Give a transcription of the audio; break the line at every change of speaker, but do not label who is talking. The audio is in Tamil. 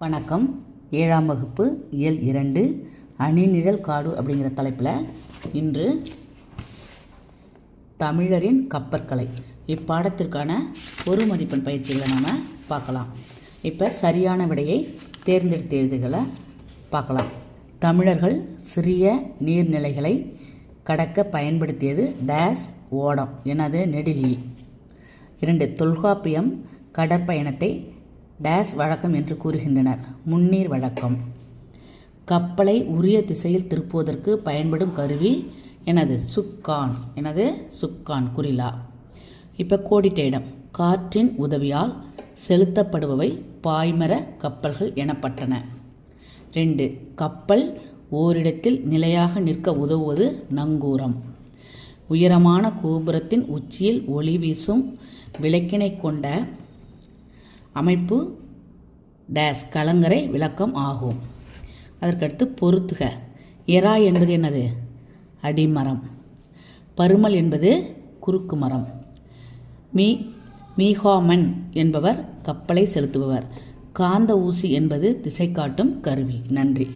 வணக்கம். ஏழாம் வகுப்பு இயல் இரண்டு அணிநிழல் காடு அப்படிங்கிற தலைப்பில் இன்று தமிழரின் கப்பற்கலை. இப்பாடத்திற்கான ஒரு மதிப்பெண் பயிற்சிகளை நாம் பார்க்கலாம். இப்போ சரியான விடையை தேர்ந்தெடுத்து எழுதுகளை பார்க்கலாம். தமிழர்கள் சிறிய நீர்நிலைகளை கடக்க பயன்படுத்தியது டேஸ் ஓடம் எனது நெடிலி இரண்டு தொல்காப்பியம் கடற்பயணத்தை டேஸ் வழக்கம் என்று கூறுகின்றனர். முன்னீர் வழக்கம். கப்பலை உரிய திசையில் திருப்புவதற்கு பயன்படும் கருவி எனது சுக்கான். எனது சுக்கான் குறிலா. இப்போ கோடிட்ட இடம் காற்றின் உதவியால் செலுத்தப்படுபவை பாய்மர கப்பல்கள் எனப்பட்டன. ரெண்டு கப்பல் ஓரிடத்தில் நிலையாக நிற்க உதவுவது நங்கூரம். உயரமான கோபுரத்தின் உச்சியில் ஒளி வீசும் விளக்கினை கொண்ட அமைப்பு டேஸ் கலங்கரை விளக்கம் ஆகும். அதற்கடுத்து பொருத்துக எரா என்பது என்னது? அடிமரம். பருமல் என்பது குறுக்கு மரம். மீ மீஹாமன் என்பவர் கப்பலை செலுத்துபவர். காந்த ஊசி என்பது திசை காட்டும் கருவி. நன்றி.